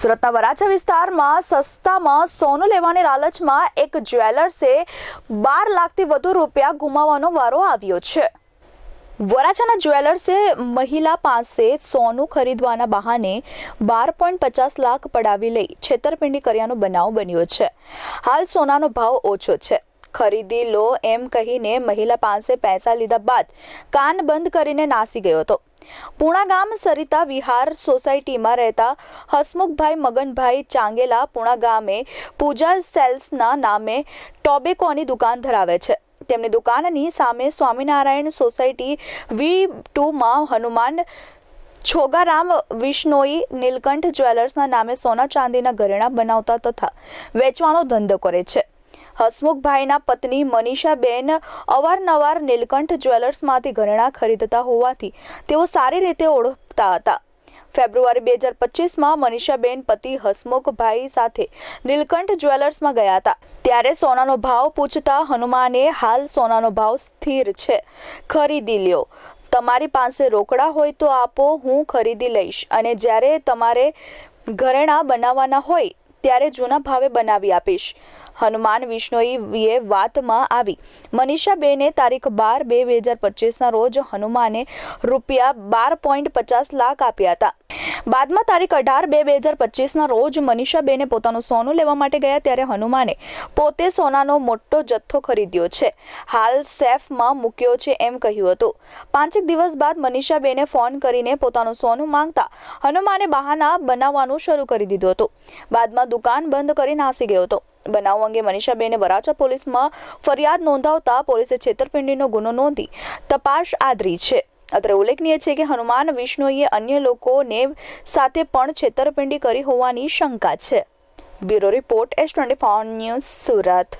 સુરતના વરાછા વિસ્તારમાં સસ્તામાં સોનું લેવાની લાલચમાં એક જ્વેલર્સે બાર લાખથી વધુ રૂપિયા ગુમાવવાનો વારો આવ્યો છે. વરાછાના જ્વેલર્સે મહિલા પાસે સોનું ખરીદવાના બહાને બાર પોઈન્ટ પચાસ લાખ પડાવી લઈ છેતરપિંડી કર્યાનો બનાવ બન્યો છે. હાલ સોનાનો ભાવ ઓછો છે. ખરીદી લો એમ કહીને મહિલા પાસે પૈસા લીધા બાદ કાન બંધ કરીને નાસી ગયો હતો. પૂણા ગામ સરિતા વિહાર સોસાયટીમાં રહેતા હસમુખભાઈ મગનભાઈ ચાંગેલા પૂણા ગામે પૂજા સેલ્સના નામે ટોબેકોની દુકાન ધરાવે છે. તેમની દુકાનની સામે સ્વામિનારાયણ સોસાયટી વી ટુમાં હનુમાન છોગારામ વિશ્નોઈ નીલકંઠ જ્વેલર્સના નામે સોના ચાંદીના ઘરેણાં બનાવતા તથા વેચવાનો ધંધો કરે છે. હસમુખભાઈના પત્ની મનીષાબેન અવારનવાર નીલકંઠ જ્વેલર્સમાંથી ઘરેણાં ખરીદતા હોવાથી તેઓ સારી રીતે ઓળખતા હતા. ફેબ્રુઆરી બે હજાર પચીસમાં મનીષાબેન પતિ હસમુખભાઈ સાથે નીલકંઠ જ્વેલર્સમાં ગયા હતા. ત્યારે સોનાનો ભાવ પૂછતા હનુમાને હાલ સોનાનો ભાવ સ્થિર છે. ખરીદી લ્યો. તમારી પાસે રોકડા હોય તો આપો, હું ખરીદી લઈશ. અને જ્યારે તમારે ઘરેણાં બનાવવાના હોય ત્યારે જૂના ભાવે બનાવી આપીશ. હનુમાન વિશ્નોઈએ વાતમાં આવી, મનીષાબેને તારીખ બાર બે બે હજાર પચીસના રોજ હનુમાને રૂપિયા બાર પોઈન્ટ પચાસ લાખ આપ્યા હતા. બાદમાં તારીખ અઢાર બે બે હજાર પચીસના રોજ મનીષાબેને પોતાનું સોનું લેવા માટે ગયા ત્યારે હનુમાને પોતે સોનાનો મોટો જથ્થો ખરીદ્યો છે. હાલ સેફમાં મૂક્યો છે એમ કહ્યું હતું. પાંચેક દિવસ બાદ મનીષાબેને ફોન કરીને પોતાનું સોનું માંગતા હનુમાને બહાના બનાવવાનું શરૂ કરી દીધું હતું. બાદમાં દુકાન બંધ કરી નાસી ગયો હતો. બનાવ અંગે મનીષાબેને વરાછા પોલીસમાં ફરિયાદ નોંધાવતા પોલીસે છેતરપિંડીનો ગુનો નોંધી તપાસ આદરી છે. અત્રે ઉલ્લેખનીય છે કે હનુમાન, વિષ્ણુએ અન્ય લોકોને સાથે પણ છેતરપિંડી કરી હોવાની શંકા છે. Bureau report S twenty news Surat.